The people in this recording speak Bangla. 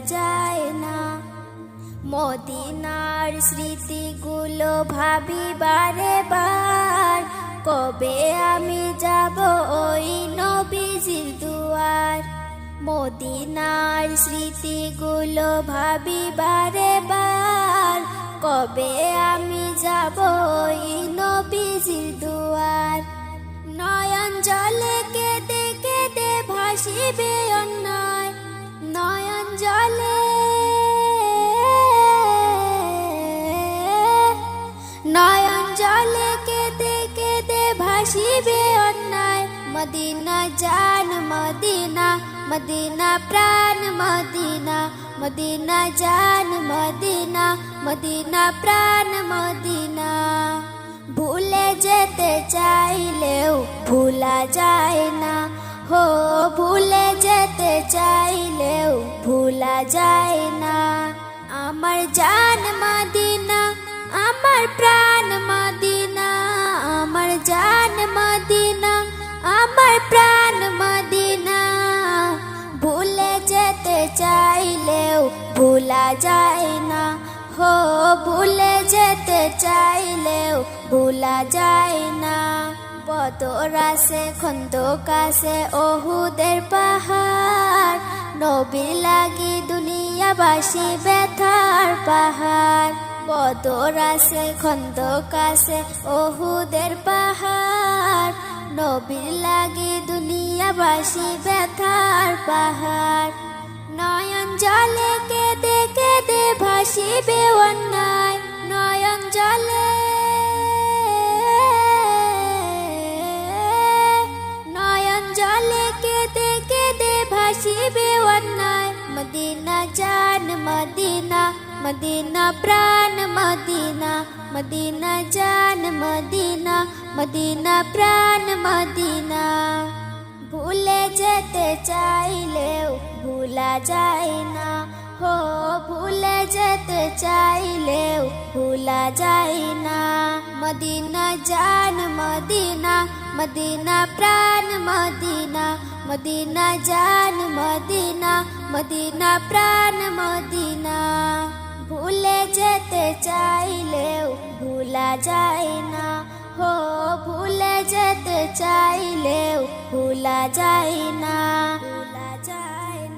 যায় না। মদিনার স্মৃতিগুলো ভাবি বারে। বার কবে আমি যাব ওই নবীজির দুয়ার? মদিনার স্মৃতিগুলো ভাবি বারে বার। কবে আমি যাব ওই নবীজির দুয়ার? নয়ন জলে কেঁদে কেঁদে ভাসিবে জলে কেঁদে কেঁদে ভাসিবে অন্যায়। মদিনা জান, মদিনা মদিনা প্রাণ, মদিনা মদিনা জান, মদিনা মদিনা প্রাণ, মদিনা। ভুলে যেতে চাইলেও ভুলা যায় না। হো, ভুলে যেতে চাইলেও ভুলা যায় না। আমার জান মদিনা আমার প্রাণ মদিনা, আমার জান মদিনা, আমার প্রাণ মদিনা। ভুলে যেতে চাইলেও ভুলা যায় না, হো, ভুলে যেতে চাইলেও ভুলা যায় না। বদরাসে খন্দকাসে ওহুদের পাহাড়। নবীর লাগি দুনিয়াবাসী ব্যথার পাহাড়। বদরাসে খন্দকাসে ওহুদের পাহাড়। নবীর লাগি দুনিয়াবাসী ব্যথার পাহাড়। নয়ন জলে কেঁদে কেঁদে ভাসিবে অন্যায়। নয়ন জলে নয়ন জলে কেঁদে কেঁদে ভাসিবে অন্যায়। মদিনা জান মদিনা মদিনা প্রাণ মদিনা মদিনা জান মদিনা মদিনা প্রাণ মদিনা ভুলে যেতে চাইলেও ভুলা যায় না হো ভুলে যেতে চাইলেও ভুলা যায় না মদিনা জান মদিনা মদিনা প্রাণ মদিনা মদিনা জান মদিনা মদিনা প্রাণ মদিনা যায় না। হো ভুলে যেতে চাইলেও ভুলা যায় না। ভুলা যায়